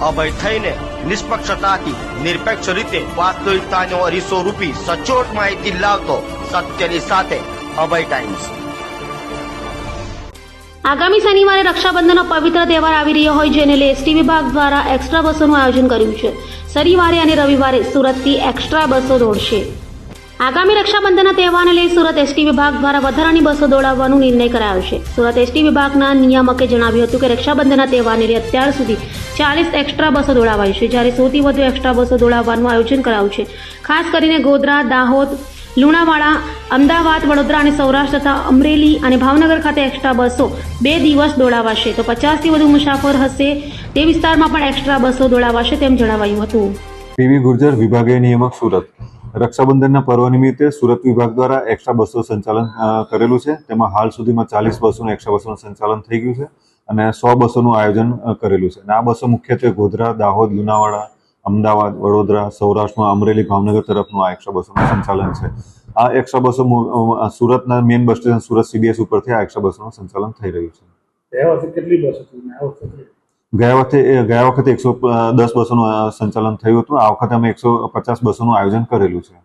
અભય થઈને નિષ્પક્ષતાથી, નિરપેક્ષ રીતે વાસ્તવિકતાનો અરીસો રૂપી સચોટ માહિતી લાવતો સત્યની સાથે અભય ટાઈમ્સ આગામી શનિવારે રક્ષાબંધનનો પવિત્ર તહેવાર આવી રહ્યો હોય જેને લઈ એસટી વિભાગ દ્વારા એક્સ્ટ્રા બસોનું આયોજન કર્યું છે. શનિવારે અને રવિવારે સુરતથી એક્સ્ટ્રા બસો દોડશે. આગામી રક્ષાબંધનના તહેવારને લઈ સુરત એસટી વિભાગ દ્વારા વધારાની બસો દોડાવવાનો નિર્ણય કરાયો છે. સુરત એસટી વિભાગના નિયામકે જણાવ્યું હતું કે રક્ષાબંધનના તહેવારને લઈ અત્યાર સુધી ચાલીસ એક્સ્ટ્રા બસો દોડાવાઈ છે. જ્યારે સૌથી વધુ એક્સ્ટ્રા બસો દોડાવવાનું આયોજન કરાયું છે. ખાસ કરીને ગોધરા, દાહોદ, લુણાવાડા, અમદાવાદ, વડોદરા અને સૌરાષ્ટ્ર તથા અમરેલી અને ભાવનગર ખાતે એક્સ્ટ્રા બસો બે દિવસ દોડાવાશે. તો પચાસથી વધુ મુસાફર હશે તે વિસ્તારમાં પણ એક્સ્ટ્રા બસો દોડાવાશે તેમ જણાવાયું હતું. પીવી ગુર્જર વિભાગીય નિયામક સુરત. રક્ષાબંધનના પર્વ નિમિત્તે સુરત વિભાગ દ્વારા એક્સ્ટ્રા બસો સંચાલન કરેલું છે. તેમાં હાલ સુધીમાં ચાલીસ બસોનું એક્સ્ટ્રા બસોનું સંચાલન થઈ ગયું છે અને સો બસોનું આયોજન કરેલું છે. અને આ બસો મુખ્યત્વે ગોધરા, દાહોદ, લુણાવાડા, અમદાવાદ, વડોદરા, સૌરાષ્ટ્રમાં અમરેલી, ભાવનગર તરફનું આ એક્સ્ટ્રા બસોનું સંચાલન છે. આ એક્સ્ટ્રા બસો સુરતના main bus station Surat CBS ઉપરથી આ એક્સ્ટ્રા બસોનું સંચાલન થઈ રહ્યું છે. કેટલી બસો? ગયા વખતે ગયા વખતે એકસો દસ બસોનું સંચાલન થયું હતું. આ વખતે અમે એકસો પચાસ બસોનું આયોજન કરેલું છે.